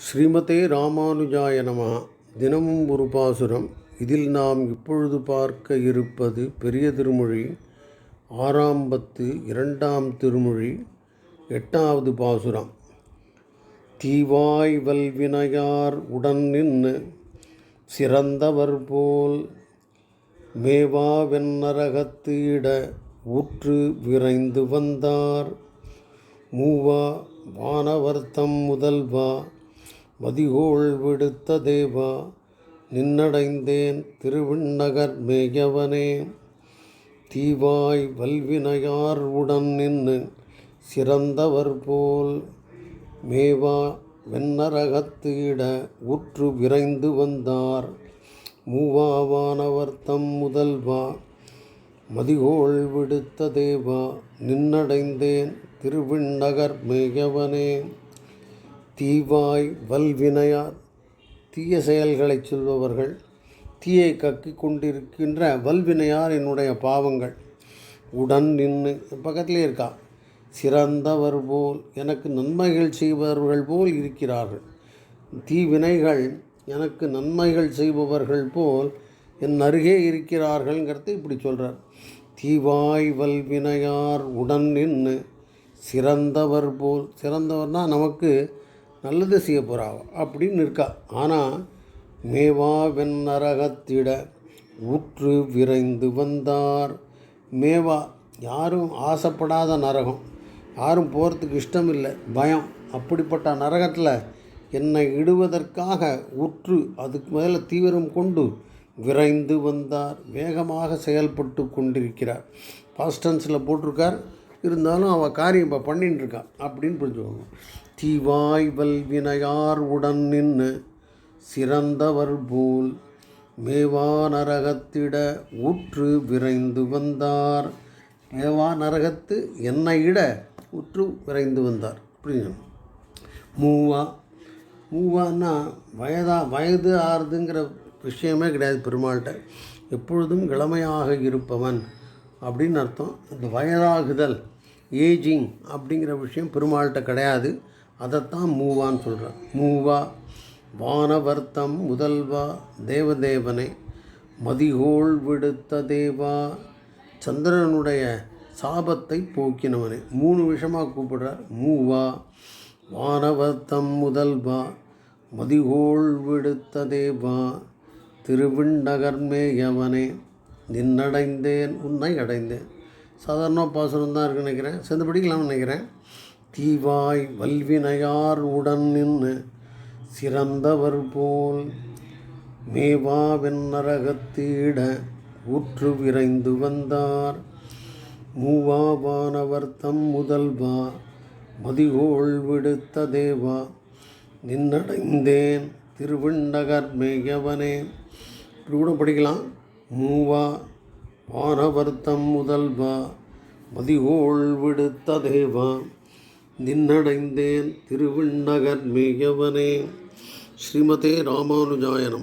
ஸ்ரீமதே ராமானுஜாய நம. தினமும் ஒரு பாசுரம். இதில் நாம் இப்பொழுது பார்க்க இருப்பது பெரிய திருமொழி ஆறாம் பத்து இரண்டாம் திருமொழி எட்டாவது பாசுரம். தீவாய் வல்வினையார் உடன் நின்று சிறந்தவர் போல் மேவா வெண்ணரகத்து இட ஊற்று விரைந்து வந்தார். மூவா வானவர்த்தம் முதல்வா மதிகோள் விடுத்த தேவா நின்னடைந்தேன் திருவிண்ணகர் மேயவனே. தீவாய் வல்வினையார் உடன் நின்று சிறந்தவர் போல் மேவா வெண்ணரகத்து இட உற்று விரைந்து வந்தார். மூவாவானவர் தம் முதல்வா மதிகோள் விடுத்த தேவா நின்னடைந்தேன் திருவிண்ணகர் மேயவனே. தீவாய் வல்வினையார் தீய செயல்களை சொல்பவர்கள் தீயை கக்கி கொண்டிருக்கின்ற வல்வினையார் என்னுடைய பாவங்கள். உடன் நின்று பக்கத்திலே இருக்கா? சிறந்தவர் போல் எனக்கு நன்மைகள் செய்பவர்கள் போல் இருக்கிறார்கள். தீவினைகள் எனக்கு நன்மைகள் செய்பவர்கள் போல் என் அருகே இருக்கிறார்கள்ங்கிறத இப்படி சொல்கிறார் தீவாய் வல்வினையார் உடன் நின்று சிறந்தவர் போல் சிறந்தவர்னால் நமக்கு நல்லது செய்ய போகிறாள் அப்படின்னு இருக்கா ஆனால் மேவா வெண்ணரகத்திட உற்று விரைந்து வந்தார். மேவா யாரும் ஆசைப்படாத நரகம். யாரும் போகிறதுக்கு இஷ்டம் இல்லை பயம். அப்படிப்பட்ட நரகத்தில் என்னை இடுவதற்காக உற்று அதுக்கு மேலே தீவிரம் கொண்டு விரைந்து வந்தார். வேகமாக செயல்பட்டு கொண்டிருக்கிறார். பாஸ்டன்ஸில் போட்டிருக்கார். இருந்தாலும் அவள் காரியம் இப்போ பண்ணிட்டுருக்கான் அப்படின்னு புரிஞ்சுக்கோங்க. தீவாய் வல்வினையார் உடன் நின்று சிறந்தவர் போல் மேவா நரகத்திட ஊற்று விரைந்து வந்தார். மேவா நரகத்து என்னை இட விரைந்து வந்தார். அப்படின்னு மூவா மூவான்னா வயதா வயது ஆறுதுங்கிற விஷயமே கிடையாது பெருமாள்கிட்ட. எப்பொழுதும் இளமையாக இருப்பவன் அப்படின்னு அர்த்தம். இந்த வயதாகுதல் ஏஜிங் அப்படிங்கிற விஷயம் பெருமாள்கிட்ட கிடையாது. அதைத்தான் மூவான்னு சொல்கிறார் மூவா வானவர்த்தம் முதல்வா தேவதேவனை மதிகோள் விடுத்த தேவா சந்திரனுடைய சாபத்தை போக்கினவனே. மூணு விஷமாக கூப்பிடுறார். மூவா வானவர்த்தம் முதல்வா மதிகோள் விடுத்த தேவா திருவிண்ணகர்மேயவனே நின்னடைந்தேன் உன்னை அடைந்தேன். சாதாரண பாசுரம் தான் இருக்குன்னு நினைக்கிறேன். சேர்ந்து படிக்கலாம்னு நினைக்கிறேன். தீவாய் வல்வினையார் உடன் நின்று சிறந்தவர் போல் மேவா நரகத்தீட ஊற்று விரைந்து வந்தார். மூவாவானவர் தம் முதல்வா மதிகோள் விடுத்த தேவா நின்னடைந்தேன் திருவிண்ணகர் மேயவனே. இப்படி கூட படிக்கலாம். மூவா வானவர்த்தம் முதல்வா மதிகோள் விடுத்த தேவா நின்னடைந்தேன் திருவிண்ணகர் மிகவனே. ஸ்ரீமதே ராமானுஜாயனம்